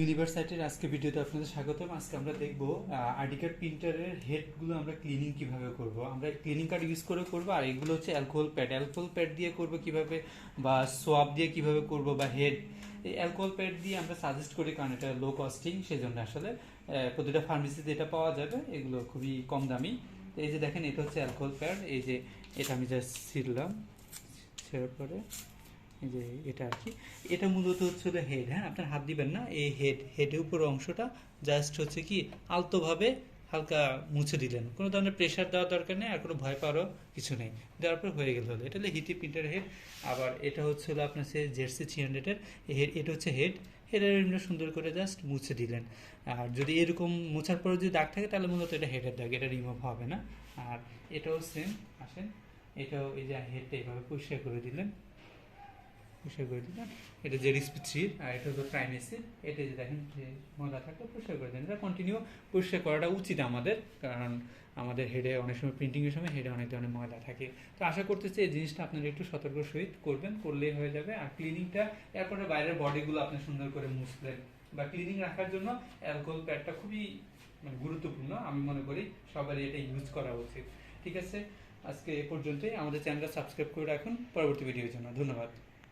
ইউনিভার্সাইটির আজকে ভিডিওতে আপনাদের স্বাগতম। আজকে আমরা দেখব আইডি কার্ড প্রিন্টারের হেডগুলো আমরা ক্লিনিং কীভাবে করব। আমরা ক্লিনিং কার্ড ইউজ করে করব, আর এগুলো হচ্ছে অ্যালকোহল প্যাড অ্যালকোহল প্যাড দিয়ে করব কীভাবে, বা সোয়াব দিয়ে কীভাবে করব, বা হেড এই অ্যালকোহল প্যাড দিয়ে আমরা সাজেস্ট করি, কারণ এটা লো কস্টিং সেই জন্য আসলে প্রতিটা ফার্মেসিতে এটা পাওয়া যাবে। এগুলো খুবই কম দামি। এই যে দেখেন, এটা হচ্ছে অ্যালকোহল প্যাড এই যে এটা আমি জাস্ট ছিললাম ছেড়ার পরে যে এটা আর কি। এটা মূলত হচ্ছে হেড হ্যাঁ? আপনার হাত দিবেন না, এই হেড হেডের উপর অংশটা জাস্ট হচ্ছে কি আলতোভাবে হালকা মুছে দিলেন। কোনো ধরনের প্রেশার দেওয়ার দরকার নেই আর কোনো ভয় পাওয়ারও কিছু নেই। দেওয়ার পর হয়ে গেল হলো। এটা হলো হিটি প্রিন্টার হেড আবার এটা হচ্ছে হলো আপনার সে জার্সি থ্রি হান্ড্রেডের হেড এটা হচ্ছে হেড হেডের এমনি সুন্দর করে জাস্ট মুছে দিলেন। আর যদি এরকম মোছার পরে যদি দাগ থাকে, তাহলে মূলত এটা হেডের দাগ, এটা রিমুভ হবে না। আর এটাও সেম আসেন। এটাও এই যে হেডটা এইভাবে পরিষ্কার করে দিলেন। পরিষ্কার করে দিলাম। এটা যে থ্রি আর এটা হলো প্রাইমেসি এটা যে দেখেন যে ময়লা থাকলে পরিষ্কার করে দেন। এটা কন্টিনিউ পরিষ্কার করাটা উচিত আমাদের, কারণ আমাদের হেডে অনেক সময় প্রিন্টিংয়ের সময় হেডে অনেক ধরনের ময়লা থাকে। তো আশা করতেছি এই জিনিসটা আপনারা একটু সতর্ক সহিত করবেন, করলেই হয়ে যাবে। আর ক্লিনিংটা এরপরে বাইরের বডিগুলো আপনি সুন্দর করে মুছলেন বা ক্লিনিং রাখার জন্য অ্যালকোহল প্যাডটা খুবই মানে গুরুত্বপূর্ণ। আমি মনে করি সবারই এটা ইউজ করা উচিত। ঠিক আছে? আজকে এ পর্যন্তই। আমাদের চ্যানেলটা সাবস্ক্রাইব করে রাখুন। পরবর্তী ভিডিওর জন্য। ধন্যবাদ।